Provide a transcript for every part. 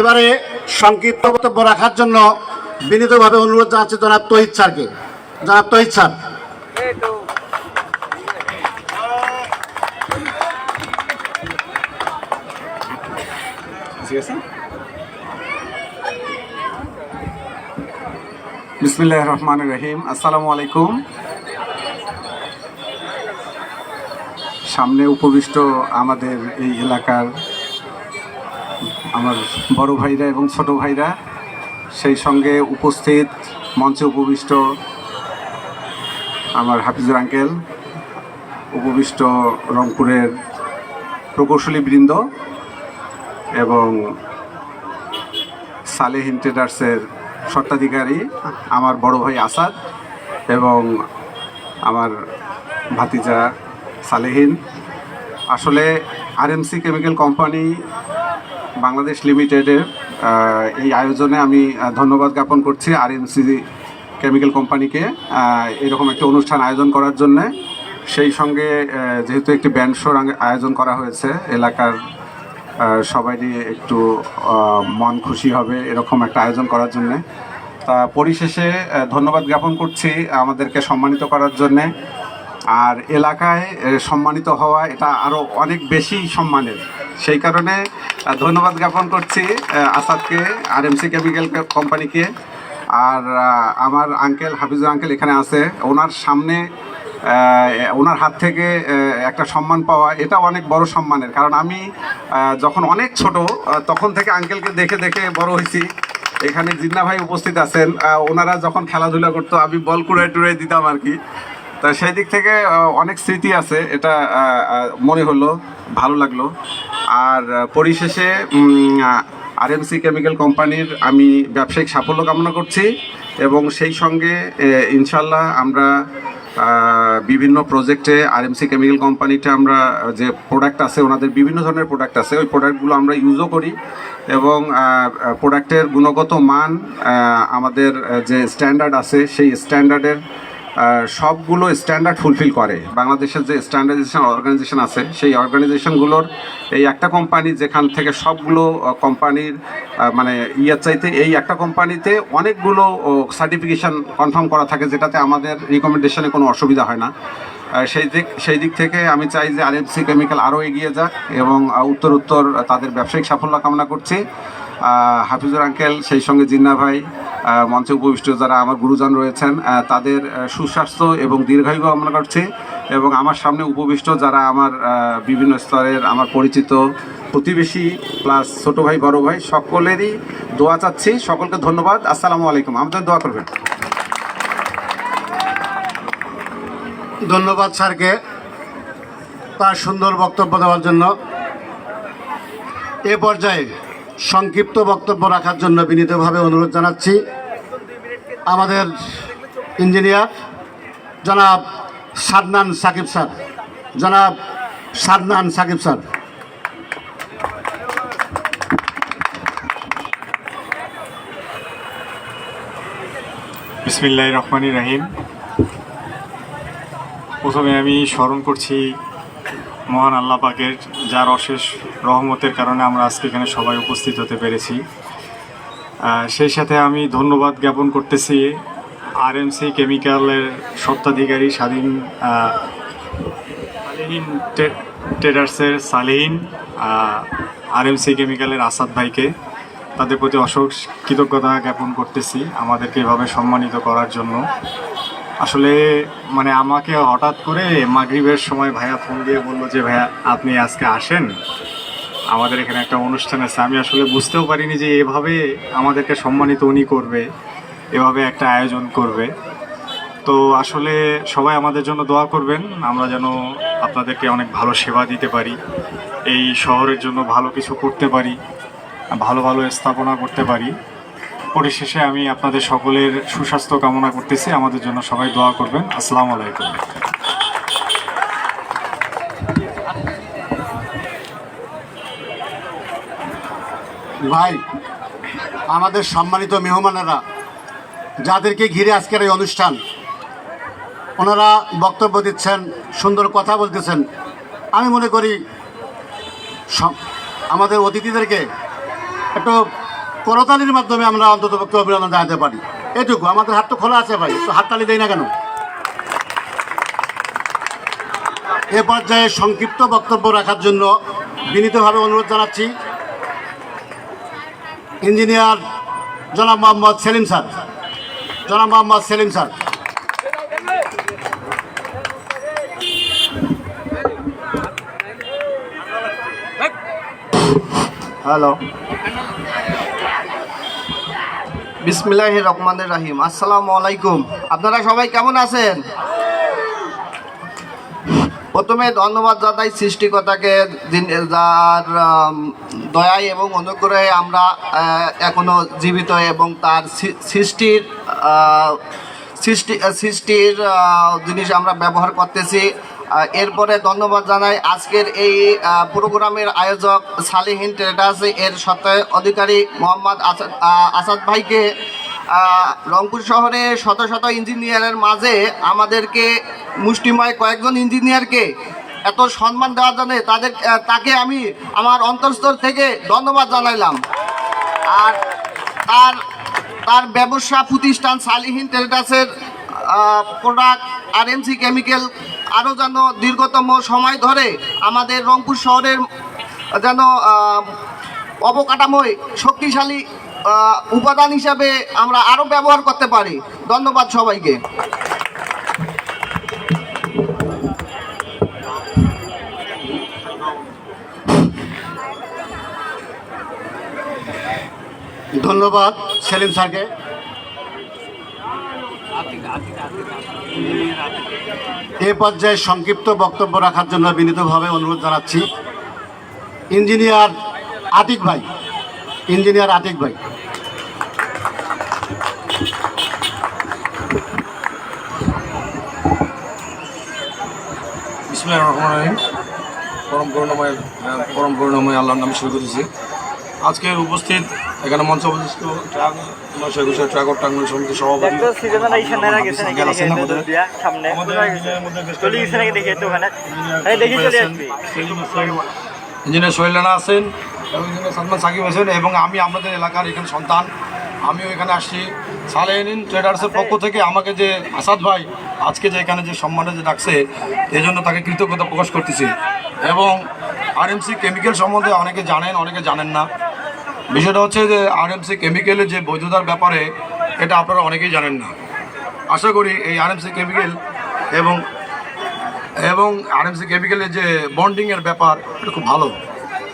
এবারে সংক্ষিপ্ত বক্তব্য রাখার জন্য বিনীতভাবে অনুরোধ জানাচ্ছি জনাব তহিদ স্যারকে। জনাব তহিদ স্যার। বিসমিল্লাহ রহমান রহিম আসসালামু আলাইকুম সামনে উপবিষ্ট আমাদের এই এলাকার আমার বড় ভাইরা এবং ছোট ভাইরা সেই সঙ্গে উপস্থিত মঞ্চে উপবিষ্ট আমার হাফিজুর আঙ্কেল, উপবিষ্ট রংপুরের প্রকৌশলী বৃন্দ এবং সালেহিন ট্রেডার্সের স্বত্বাধিকারী আমার বড় ভাই আসাদ এবং আমার ভাতিজা সালেহিন। আসলে আরএমসি কেমিক্যাল কোম্পানি বাংলাদেশ লিমিটেডের এই আয়োজনে আমি ধন্যবাদ জ্ঞাপন করছি আরএমসি কেমিক্যাল কোম্পানিকে এরকম একটি অনুষ্ঠান আয়োজন করার জন্য। সেই সঙ্গে যেহেতু একটি ব্যান্ড শোর আয়োজন করা হয়েছে এলাকার আহ, একটু মন খুশি হবে এরকম একটা আয়োজন করার জন্য। তা পরিশেষে ধন্যবাদ জ্ঞাপন করছি আমাদেরকে সম্মানিত করার জন্যে। আর এলাকায় সম্মানিত হওয়া এটা আরও অনেক বেশি সম্মানের। সেই কারণে ধন্যবাদ জ্ঞাপন করছি আসাদকে আর এমসি কেমিক্যাল কোম্পানিকে আর আমার আঙ্কেল হাফিজুর আঙ্কেল এখানে আছে। ওনার সামনে ওনার হাত থেকে একটা সম্মান পাওয়া, এটা অনেক বড় সম্মানের। কারণ আমি যখন অনেক ছোট তখন থেকে আঙ্কেলকে দেখে দেখে বড় হয়েছি। এখানে জিন্না ভাই উপস্থিত আছেন। ওনারা যখন খেলাধুলা করতো, আমি বল কুড়াই টুড়াই দিতাম আর কি। তা সেই দিক থেকে অনেক স্মৃতি আছে। এটা মনে হলো, ভালো লাগল। আর পরিশেষে আর এমসি কেমিক্যাল কোম্পানির আমি ব্যবসায়িক সাফল্য কামনা করছি এবং সেই সঙ্গে ইনশাল্লাহ আমরা বিভিন্ন প্রজেক্টে আরএমসি কেমিক্যাল কোম্পানিতে আমরা, যে প্রোডাক্ট আছে, ওনাদের বিভিন্ন ধরনের প্রোডাক্ট আছে, ওই প্রোডাক্টগুলো আমরা ইউজও করি এবং প্রোডাক্টের গুণগত মান আমাদের যে স্ট্যান্ডার্ড আছে, সেই স্ট্যান্ডার্ডের সবগুলো স্ট্যান্ডার্ড ফুলফিল করে। বাংলাদেশের যে স্ট্যান্ডার্ডাইজেশন অর্গানাইজেশন আছে, সেই অর্গানাইজেশনগুলোর এই একটা কোম্পানি যেখান থেকে সবগুলো কোম্পানির মানে ইয়ের চাইতে এই একটা কোম্পানিতে অনেকগুলো সার্টিফিকেশন কনফার্ম করা থাকে, যেটাতে আমাদের রিকমেন্ডেশনে কোনো অসুবিধা হয় না। সেই দিক সেই দিক থেকে আমি চাই যে আরএফসি কেমিক্যাল আরও এগিয়ে যাক এবং উত্তর উত্তর তাদের ব্যবসায়িক সাফল্য কামনা করছি। হাফিজুর আঙ্কেল, সেই সঙ্গে জিন্না ভাই মঞ্চে উপবিষ্ট যারা আমার গুরুজন রয়েছেন তাদের সুস্বাস্থ্য এবং দীর্ঘায়ু কামনা করছি এবং আমার সামনে উপবিষ্ট যারা আমার বিভিন্ন স্তরের আমার পরিচিত প্রতিবেশী প্লাস ছোটো ভাই, বড় ভাই, সকলেরই দোয়া চাচ্ছি। সকলকে ধন্যবাদ। আসসালামু আলাইকুম। আমাদের দোয়া করবেন। ধন্যবাদ স্যারকে তার সুন্দর বক্তব্য দেওয়ার জন্য। এ পর্যায়ে সংক্ষিপ্ত বক্তব্য রাখার জন্য বিনীতভাবে অনুরোধ জানাচ্ছি। আমাদের ইঞ্জিনিয়ার জনাব সাদনান সাকিব স্যার। জনাব সাদনান সাকিব স্যার। বিসমিল্লাহ রহমানি রাহিম। প্রথমে আমি স্মরণ করছি মহান আল্লাহ পাকের যার অশেষ রহমতের কারণে আমরা আজকে এখানে সবাই উপস্থিত হতে পেরেছি। সেই সাথে আমি ধন্যবাদ জ্ঞাপন করতেছি আর আরএমসি কেমিক্যালের স্বত্বাধিকারী স্বাধীন সালেহিন ট্রেডার্সের সালেহিন আরএমসি কেমিক্যালের আসাদ ভাইকে। তাদের প্রতি অশেষ কৃতজ্ঞতা জ্ঞাপন করতেছি আমাদেরকে এভাবে সম্মানিত করার জন্য। আসলে মানে আমাকে হঠাৎ করে মাগরিবের সময় ভাইয়া ফোন দিয়ে বলল যে, ভাইয়া, আপনি আজকে আসেন। আমাদের এখানে একটা অনুষ্ঠান আছে। আমি আসলে বুঝতেও পারিনি যে এভাবে আমাদেরকে সম্মানিত উনি করবে, এভাবে একটা আয়োজন করবে। তো আসলে সবাই আমাদের জন্য দোয়া করবেন, আমরা যেন আপনাদেরকে অনেক ভালো সেবা দিতে পারি, এই শহরের জন্য ভালো কিছু করতে পারি, ভালো ভালো স্থাপনা করতে পারি। পরিশেষে আমি আপনাদের সকলের সুস্বাস্থ্য কামনা করতেছি। আমাদের জন্য সবাই দোয়া করবেন। আসসালামু আলাইকুম। ভাই, আমাদের সম্মানিত মেহমানেরা, যাদেরকে ঘিরে আজকের এই অনুষ্ঠান, ওনারা বক্তব্য দিচ্ছেন, সুন্দর কথা বলতেছেন। আমি মনে করি আমাদের অতিথিদেরকে একটু করতালির মাধ্যমে আমরা অন্তত পক্ষে অভিনন্দন জানাতে পারি। এটুকু, আমাদের হাত তো খোলা আছে ভাই একটু হাততালি দেই না কেন? এ পর্যায়ে সংক্ষিপ্ত বক্তব্য রাখার জন্য বিনীতভাবে অনুরোধ জানাচ্ছি। ইঞ্জিনিয়ার জনাব মোহাম্মদ সেলিম স্যার। জনাব মোহাম্মদ সেলিম স্যার। হ্যালো। বিসমিল্লাহ রহমানের রাহিম। আসসালামু আলাইকুম। আপনারা সবাই কেমন আছেন? প্রথমে ধন্যবাদ জানাই সৃষ্টিকর্তাকে যিনি- যার দয়ায় এবং অনুগ্রহে আমরা আহ, এখনও জীবিত এবং তার সৃষ্টির সৃষ্টি সৃষ্টির জিনিস আমরা ব্যবহার করতেছি। এরপরে ধন্যবাদ জানাই আজকের এই প্রোগ্রামের আয়োজক সালিহীন ট্রেডার্স এর সাথে অধিকারী মোহাম্মদ আসাদ ভাইকে রংপুর শহরে শত শত ইঞ্জিনিয়ারের মাঝে আমাদেরকে মুষ্টিময় কয়েকজন ইঞ্জিনিয়ারকে এত সম্মান দেওয়ার জন্য তাদের তাকে আমি আমার অন্তঃস্থল থেকে ধন্যবাদ জানাইলাম। আর তার তার ব্যবসা প্রতিষ্ঠান সালিহীন ট্রেডার্সের প্রোডাক্ট আর এমসি কেমিক্যাল আরও যেন দীর্ঘতম সময় ধরে আমাদের রংপুর শহরের যেন অবকাঠামোয় শক্তিশালী উপাদান হিসাবে আমরা আরও ব্যবহার করতে পারি। ধন্যবাদ সবাইকে। ধন্যবাদ সেলিম স্যারকে। এ পর্যায়ে সংক্ষিপ্ত বক্তব্য রাখার জন্য বিনীতভাবে অনুরোধ জানাচ্ছি। ইঞ্জিনিয়ার আতিক ভাই, ইঞ্জিনিয়ার আতিক ভাই। পরম করুণাময় পরম করুণাময় আল্লাহর নামে শুরু করেছি। আজকের উপস্থিত এখানে মঞ্চ অবস্থিত ট্রাক নশো একুশে ট্রাক টাঙ্গুল সমিতির সভাপতি জ্ঞান আছেন না আমাদের? ইঞ্জিনিয়ার সোহেল রানা আছেন এবং ইঞ্জিনিয়ার সালমান সাকিব আছেন এবং আমি আমাদের এলাকার এখানে সন্তান। আমিও এখানে আসছি। সালেহিন ট্রেডার্সের পক্ষ থেকে আমাকে যে আসাদ ভাই আজকে যে এখানে যে সম্মানে যে ডাকছে এই জন্য তাকে কৃতজ্ঞতা প্রকাশ করতেছি। এবং আরএমসি কেমিক্যাল সম্বন্ধে অনেকে জানেন অনেকে জানেন না। বিষয়টা হচ্ছে যে আরএমসি কেমিক্যালের যে বৈধতার ব্যাপারে, এটা আপনারা অনেকেই জানেন না। আশা করি এই আরএমসি কেমিক্যাল এবং এবং আরএমসি কেমিক্যালের যে বন্ডিংয়ের ব্যাপার, এটা খুব ভালো।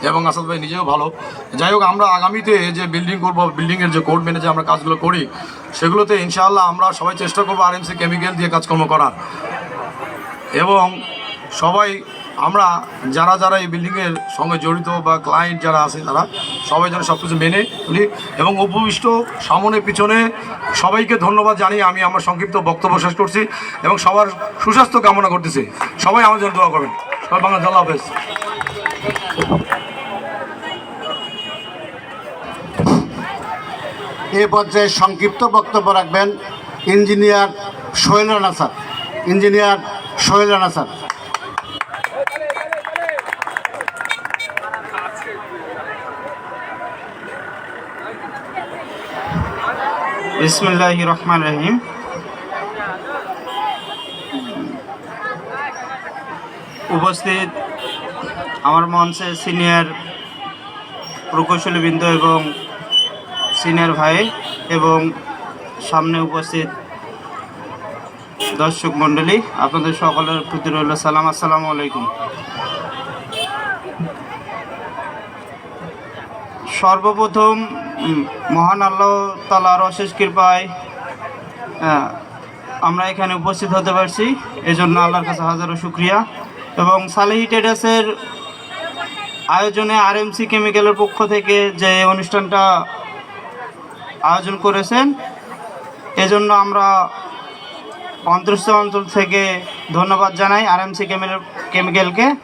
এবং আসাদ ভাই নিজেও ভালো। যাই হোক, আমরা আগামীতে যে বিল্ডিং করব বিল্ডিংয়ের যে কোড মেনে যে আমরা কাজগুলো করি, সেগুলোতে ইনশাআল্লাহ আমরা সবাই চেষ্টা করব আরএমসি কেমিক্যাল দিয়ে কাজকর্ম করার। এবং সবাই আমরা যারা যারা এই বিল্ডিংয়ের সঙ্গে জড়িত বা ক্লায়েন্ট যারা আছে তারা সবাই যেন সব কিছু মেনে তুলি এবং উপবিষ্ট সামনে পিছনে সবাইকে ধন্যবাদ জানিয়ে আমি আমার সংক্ষিপ্ত বক্তব্য শেষ করছি এবং সবার সুস্বাস্থ্য কামনা করতেছি। সবাই আমার জন্য দোয়া করবেন। সবাই বাংলা আল্লাহ হাফেজ। এ পর্যায়ে সংক্ষিপ্ত বক্তব্য রাখবেন engineer Sohel Rana sir engineer Sohel Rana sir বিসমুল্লাহ রহমান রহিম উপস্থিত আমার মঞ্চে সিনিয়র প্রকৌশলীবৃন্দ এবং সিনিয়র ভাই এবং সামনে উপস্থিত দর্শক মণ্ডলী, আপনাদের সকলের প্রতি রইল সালাম। আসসালামু আলাইকুম। সর্বপ্রথম মহান আল্লাহ তালার অশেষ কৃপায় আহ, আমরা এখানে উপস্থিত হতে পারছি। এজন্য আল্লাহর কাছে হাজারো শুক্রিয়া। এবং সালেহি ট্রেডার্সের আয়োজনে আর আরএমসি কেমিক্যালের পক্ষ থেকে যে অনুষ্ঠানটা আয়োজন করেছেন এজন্য আমরা অন্তর্স্থ অঞ্চল থেকে ধন্যবাদ জানাই আরএমসি কেমিক্যালকে আহ,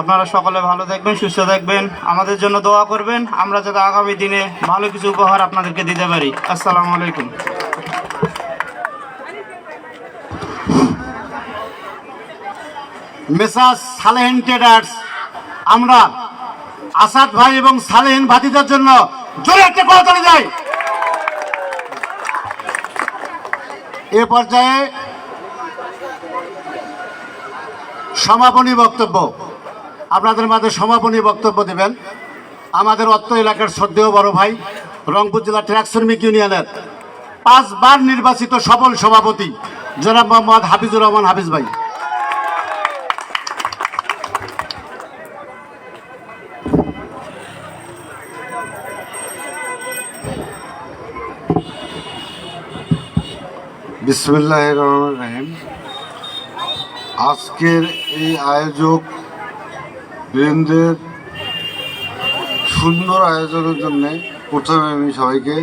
আপনারা সকলে ভালো থাকবেন, সুস্থ থাকবেন। আমাদের জন্য দোয়া করবেন। আমরা যাতে আগামী দিনে ভালো কিছু উপহার আপনাদেরকে দিতে পারি। আসসালামু আলাইকুম। মেসাজ সালেহেন ট্রেডার্স, আমরা আসাদ ভাই এবং সালেহীন ভাতিজার জন্য জোরে একটা করতালি যায় এ পর্যায়ে সমাপনী বক্তব্য। আপনাদের মাঝে সমাপনী বক্তব্য দেবেন। আমাদের অত্র এলাকার শ্রদ্ধেয় বড় ভাই, রংপুর জেলা ট্রাক শ্রমিক ইউনিয়নের পাঁচবার নির্বাচিত সফল সভাপতি, জনাব মোহাম্মদ হাফিজুর রহমান হাফিজ ভাই। বিসমুল্লাহ রহমান রাহিম। আজকের এই আয়োজক বীরেন্দ্রের সুন্দর আয়োজনের জন্য প্রথমে আমি সবাইকে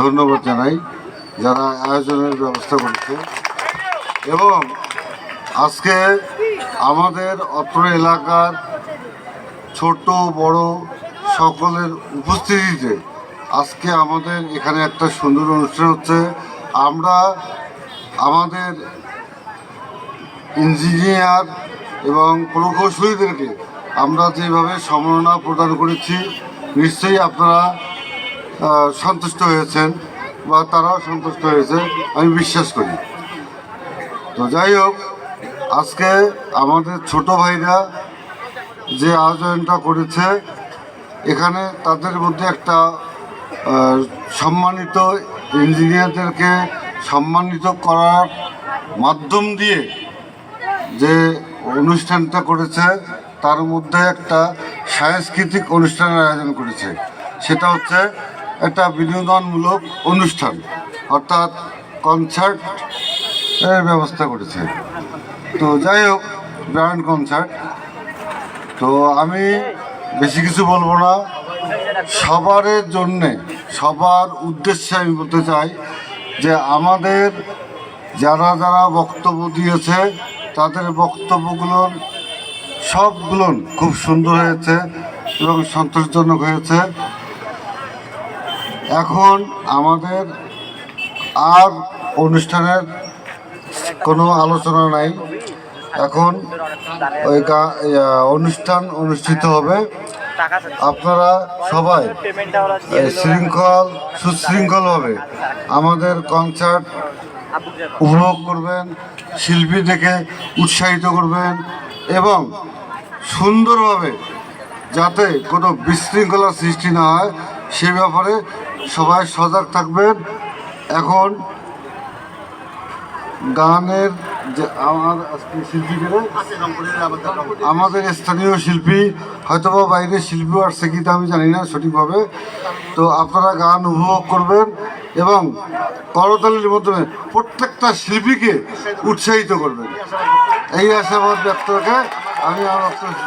ধন্যবাদ জানাই, যারা আয়োজনের ব্যবস্থা করেছে। এবং আজকে আমাদের অত্র এলাকার ছোট, বড় সকলের উপস্থিতিতে আজকে আমাদের এখানে একটা সুন্দর অনুষ্ঠান হচ্ছে। আমরা আমাদের ইঞ্জিনিয়ার এবং প্রকৌশলীদেরকে আমরা যেভাবে সম্মাননা প্রদান করেছি, নিশ্চয়ই আপনারা সন্তুষ্ট হয়েছেন বা তারাও সন্তুষ্ট হয়েছে, আমি বিশ্বাস করি। তো যাই হোক, আজকে আমাদের ছোট ভাইরা যে আয়োজনটা করেছে, এখানে তাদের মধ্যে একটা সম্মানিত ইঞ্জিনিয়ারদেরকে সম্মানিত করার মাধ্যম দিয়ে যে অনুষ্ঠানটা করেছে তার মধ্যে একটা সাংস্কৃতিক অনুষ্ঠানের আয়োজন করেছে। সেটা হচ্ছে একটা বিনোদনমূলক অনুষ্ঠান, অর্থাৎ কনসার্ট এর ব্যবস্থা করেছে। তো যাই হোক, ব্র্যান্ড কনসার্ট তো আমি বেশি কিছু বলব না। সবারের জন্যে, সবার উদ্দেশ্যে আমি বলতে চাই যে আমাদের যারা যারা বক্তব্য দিয়েছে, তাদের বক্তব্যগুলো সবগুলো খুব সুন্দর হয়েছে এবং সন্তোষজনক হয়েছে। এখন আমাদের আর অনুষ্ঠানের কোনো আলোচনা নাই। এখন ওই অনুষ্ঠান অনুষ্ঠিত হবে। আপনারা সবাই শৃঙ্খল, সুশৃঙ্খলভাবে আমাদের কনসার্ট উপভোগ করবেন, শিল্পী দেখে উৎসাহিত করবেন এবং সুন্দরভাবে যাতে কোনো বিশৃঙ্খলার সৃষ্টি না হয়, সে ব্যাপারে সবাই সজাগ থাকবেন। এখন গানের যে আমার আমাদের স্থানীয় শিল্পী, হয়তোবা বাইরের শিল্পী আসছে কি আমি জানি না সঠিকভাবে। তো আপনারা গান উপভোগ করবেন এবং করতালির মাধ্যমে প্রত্যেকটা শিল্পীকে উৎসাহিত করবেন। এই আশাবাদ ব্যক্ত আমি বক্তব্য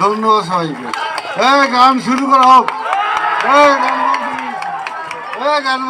ধন্যবাদ সবাইকে। এই গান শুরু করা হোক। এই গান নিয়ে এই গান।